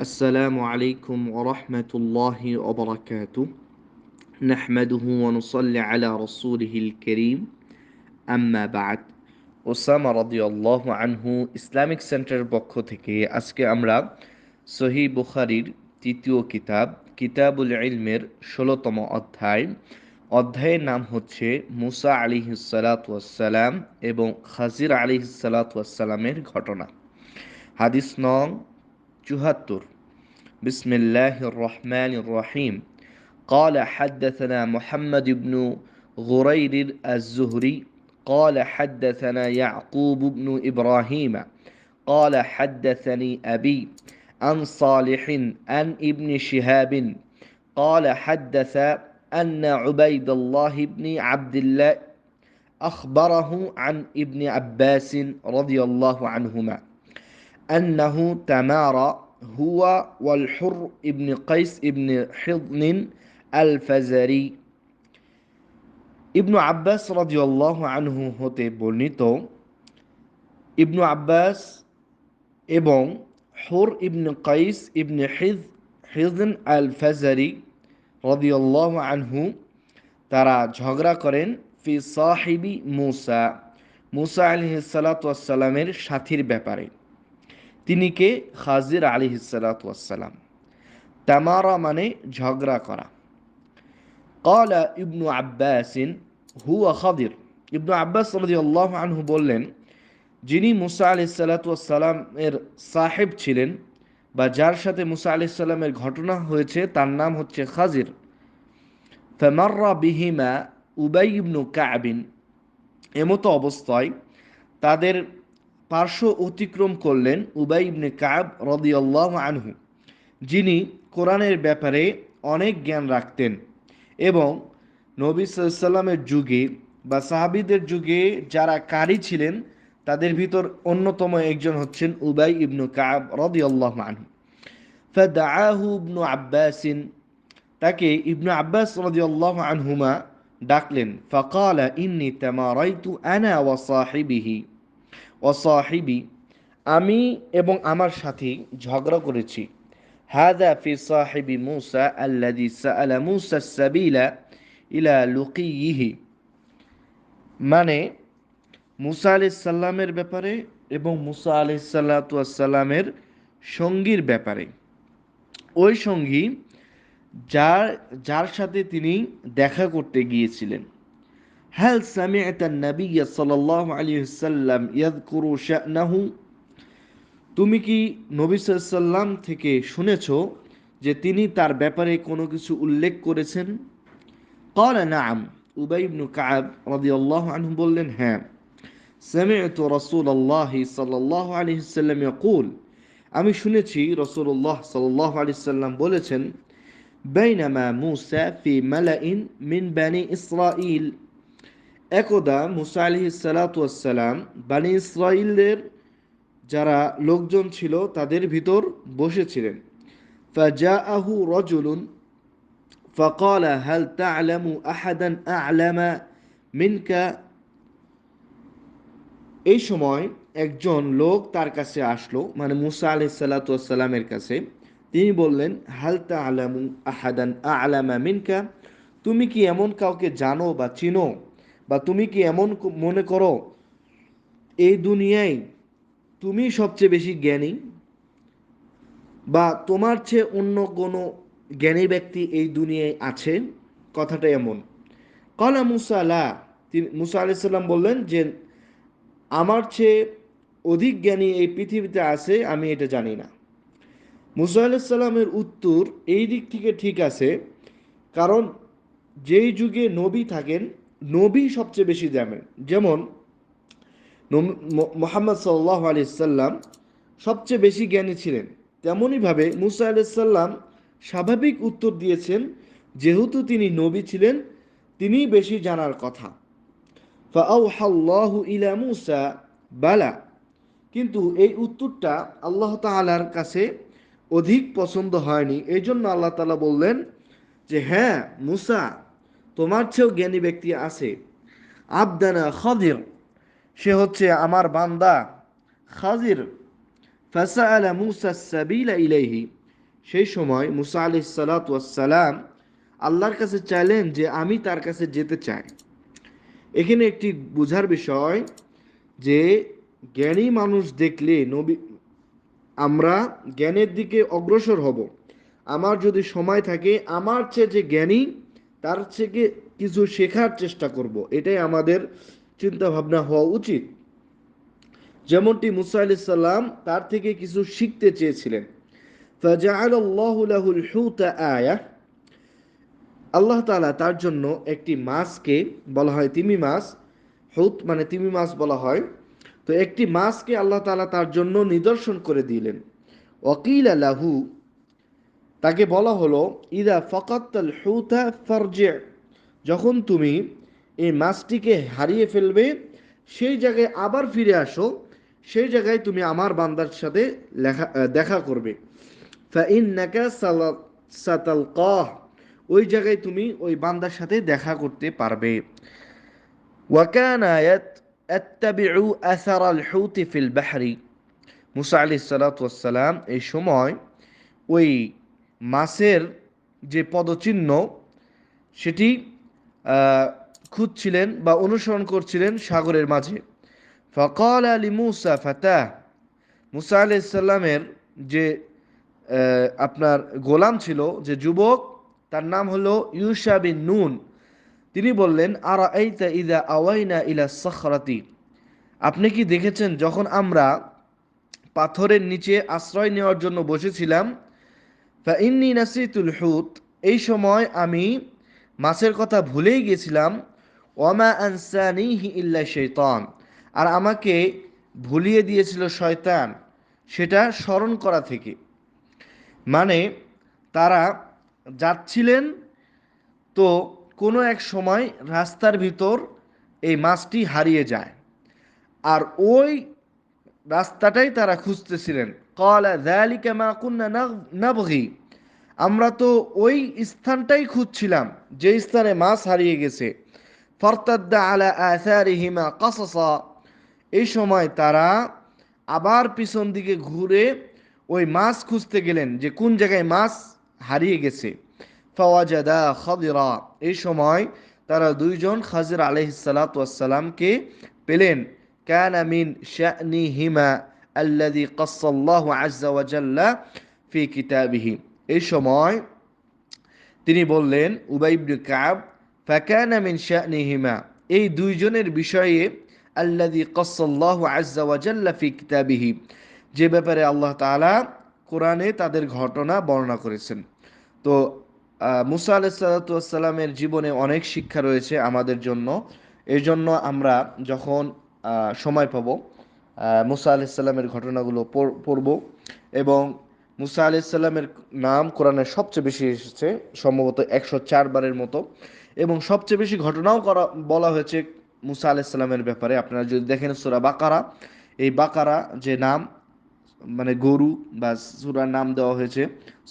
السلام عليكم ورحمة الله وبركاته نحمده ونصلي على رسوله الكريم أما بعد Osama রাদিয়াল্লাহু আনহু Islamic সেন্টারের পক্ষ থেকে আজকে আমরা সহি বুখারির তৃতীয় কিতাব কিতাবুল ইলমের ষোলোতম অধ্যায় অধ্যায়ের নাম হচ্ছে মুসা আলী সালাতাম এবং খাজির আলী সালাতামের ঘটনা হাদিস নং চুহাত্তর بسم الله الرحمن الرحيم. قال حدثنا محمد بن غرير الزهري قال حدثنا يعقوب بن إبراهيم قال حدثني أبي عن صالح عن ابن شهاب قال حدث أن عبيد الله بن عبد الله أخبره عن ابن عباس رضي الله عنهما أنه تمارى هو والحر ابن قيس ابن حضن الفزري ইবনু আব্বাস রাজিউল্লাহ আনহু হতে বর্ণিত ইবনু আব্বাস এবং হুর ইবনে কাইস ইবনে হিজ হিজন আল ফাজারি রদিউল্লাহ আনহু তারা ঝগড়া করেন ফি সাহিবি মুসা মুসা আলহিসাল্লামের সাথীর ব্যাপারে তিনি কে? হাজির আলী হিসালাতাম তামারা মানে ঝগড়া করা। কলা ইবনু আব্বাসিন হু আদির ইবনু আব্বাস রদি আনহু বললেন, যিনি মুসা আলি সালাতামের সাহেব ছিলেন বা যার সাথে মুসা আলি সাল্লামের ঘটনা হয়েছে, তার নাম হচ্ছে খাজির। ফেমাররা বিহিমা উবাই ইবনু কাবিন এমতো অবস্থায় তাদের পার্শ্ব অতিক্রম করলেন উবাই ইবনে কাব রদিয়াল্লাহ আনহু, যিনি কোরআনের ব্যাপারে অনেক জ্ঞান রাখতেন এবং নবী সাল্লামের যুগে বা সাহাবিদের যুগে যারা কারি ছিলেন, তাদের ভিতর অন্যতম একজন হচ্ছেন উবাই ইবনু কাব রদিয়াল্লাহ আনহু। ফাদাআহু ইবনু আব্বাসিন, তাকে ইবনু আব্বাস রদিয়াল্লাহ আনহুমা ডাকলেন, ফাকালা ইন্নি তামারাইতু আনা ওয়া সাহিবিহি। ওসাহিবি আমি এবং আমার সাথে ঝগড়া করেছি। হাদা ফি সাহিবি মুসা আল্লাদি সাআলা মুসা সাবিলা ইলা লুকিইহি মানে মুসা আলাইসাল্লামের ব্যাপারে এবং মুসা আলাইসাল্লাতুয়াসাল্লামের সঙ্গীর ব্যাপারে। ওই সঙ্গী যার যার সাথে তিনি দেখা করতে গিয়েছিলেন। هل سمعت النبي صلى الله عليه وسلم يذكر شأنه তুমি কি নবী সাল্লাম থেকে শুনেছ যে তিনি তার ব্যাপারে কোনো কিছু উল্লেখ করেছেন قال نعم উবাই ইবনু কাব রাদিয়াল্লাহু আনহু বললেন হ্যাঁ سمعت رسول الله صلى الله عليه وسلم يقول আমি শুনেছি রসুল্লাহ সাল্লাহ আলি সাল্লাম বলেছেন বাইনামা মুসা ফি মালাইন মিন বানি ইসরাইল একদা মুসা আলহি সালাতাম বানি ইসরাইলের যারা লোকজন ছিল তাদের ভিতর বসেছিলেন ফাজাআহু রজুলুন فقال هل تعلم أحدا أعلم منك এই সময় একজন লোক তার কাছে আসলো মানে মুসা আলি সাল্লাতামের কাছে তিনি বললেন হাল তা আলামু আহাদান আলামা মিনকা তুমি কি এমন কাউকে জানো বা চিনো বা তুমি কি এমন মনে করো, এই দুনিয়ায় তুমি সবচেয়ে বেশি জ্ঞানী? বা তোমার চেয়ে অন্য কোনো জ্ঞানী ব্যক্তি এই দুনিয়ায় আছে? কথাটা এমন। কলা মুসা তিনি মুসা আলাইসাল্লাম বললেন যে, আমার চেয়ে অধিক জ্ঞানী এই পৃথিবীতে আছে, আমি এটা জানি না। মুসা আলাইসাল্লামের উত্তর এই দিক থেকে ঠিক আছে, কারণ যেই যুগে নবী থাকেন নবী সবচেয়ে বেশি জানেন যেমন মোহাম্মদ সাল্লাহ আলি সাল্লাম সবচেয়ে বেশি জ্ঞানী ছিলেন। তেমনইভাবে মুসা আলাইসাল্লাম স্বাভাবিক উত্তর দিয়েছেন, যেহেতু তিনি নবী ছিলেন তিনি বেশি জানার কথা। ইলা মুসা, বালা। কিন্তু এই উত্তরটা আল্লাহ তালার কাছে অধিক পছন্দ হয়নি। এই জন্য আল্লাহ তালা বললেন যে হ্যাঁ মুসা তোমার চেয়েও জ্ঞানী ব্যক্তি আছে। আবদানা খদির, সে হচ্ছে আমার বান্দা খাজির ফাসা আলা মুসা সাবিলা ইলাইহি, সেই সময় মুসা আলি সালাতাম আল্লাহর কাছে চাইলেন যে আমি তার কাছে যেতে চাই। এখানে একটি বোঝার বিষয় যে জ্ঞানী মানুষ দেখলে নবী, আমরা জ্ঞানের দিকে অগ্রসর হব। আমার যদি সময় থাকে, আমার চেয়ে যে জ্ঞানী তার থেকে কিছু শেখার চেষ্টা করব। এটাই আমাদের চিন্তা ভাবনা হওয়া উচিত। যেমনটি মুসা আলি তার থেকে কিছু শিখতে চেয়েছিলেন। আল্লাহ তালা তার জন্য একটি মাছকে বলা হয় তিমি মাছ। হুত মানে তিমি মাছ বলা হয়। তো একটি মাছকে আল্লাহ তালা তার জন্য নিদর্শন করে দিলেন। ওকিল আলাহু তাকে বলা হলো, ইদা ফকাত্তাল হুতা ফরজে। যখন তুমি এই মাছটিকে হারিয়ে ফেলবে, সেই জায়গায় আবার ফিরে আসো, সেই জায়গায় তুমি আমার বান্দার সাথে লেখা দেখা করবে। ওই জায়গায় তুমি ওই বান্দার সাথে দেখা করতে পারবে। মুসা আলি সালাতাম এই সময় ওই মাছের যে পদচিহ্ন, সেটি খুঁজছিলেন বা অনুসরণ করছিলেন সাগরের মাঝে। ফকল আলী মুসা ফাতাহ মুসা আলি সাল্লামের যে আপনার গোলাম ছিল, যে যুবক, তার নাম হলো ইউসা বিন নুন। তিনি বললেন, আর এইতা ইদা আওয়াইনা ইলা সখরাতি? আপনি কি দেখেছেন, যখন আমরা পাথরের নিচে আশ্রয় নেওয়ার জন্য বসেছিলাম ইন্নি নাসিতুল হুত এই সময় আমি মাছের কথা ভুলেই গেছিলাম। ওয়ামা আনসানিহি ইল্লা শৈতান আর আমাকে ভুলিয়ে দিয়েছিল শয়তান, সেটা স্মরণ করা থেকে। মানে তারা যাচ্ছিলেন তো কোনো এক সময় রাস্তার ভিতর এই মাছটি হারিয়ে যায়। আর ওই রাস্তাটাই তারা খুঁজতেছিলেন। কলা দ্যালিকা মা কুন্না নাবগি। আমরা তো ওই স্থানটাই খুঁজছিলাম, যে স্থানে মাছ হারিয়ে গেছে। ফরতাদ্দা আলা আসারিহিমা কাসসা। এই সময় তারা আবার পিছন দিকে ঘুরে ওই মাছ খুঁজতে গেলেন, যে কোন জায়গায় মাছ হারিয়ে গেছে। ফওয়াজাদা খদিরা। এই সময় তারা দুইজন খাজির আলহিসালাতামকে পেলেন। كان من شأنهما الذي قص الله عز وجل في كتابه এই সময় তিনি বললেন উবাইবনে কাব ফাকানা মিন শানিহিমা এই দুইজনের বিষয়ে আল্লাদি কসাল্লাহ আজ্জা ওয়াজাল্লা ফি কিতাবিহি যে ব্যাপারে আল্লাহ তালা কোরআনে তাদের ঘটনা বর্ণনা করেছেন তো মুসা আলাইসাল্লামের জীবনে অনেক শিক্ষা রয়েছে আমাদের জন্য এই জন্য আমরা যখন সময় পাব। মুসা আলাইসাল্লামের ঘটনাগুলো পড়ব এবং মুসা আলাইসাল্লামের নাম কোরআনের সবচেয়ে বেশি এসেছে, সম্ভবত একশো চারবারের মতো। এবং সবচেয়ে বেশি ঘটনাও করা, বলা হয়েছে মুসা আলাইসাল্লামের ব্যাপারে। আপনারা যদি দেখেন সুরা বাকারা, এই বাকারা যে নাম মানে গরু বা সুরার নাম দেওয়া হয়েছে,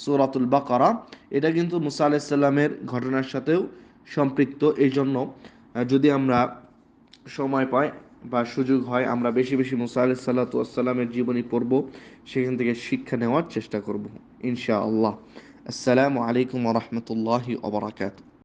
সুরাতুল বাকারা, এটা কিন্তু মুসা আলাইসাল্লামের ঘটনার সাথেও সম্পৃক্ত। এই জন্য যদি আমরা সময় পাই বা সুযোগ হয়, আমরা বেশি বেশি মুসা আলি সাল্লাতু আসসালামের জীবনী পড়ব, সেখান থেকে শিক্ষা নেওয়ার চেষ্টা করব ইনশা আল্লাহ আসসালামু আলাইকুম রহমতুল্লাহি ওবরাকাতু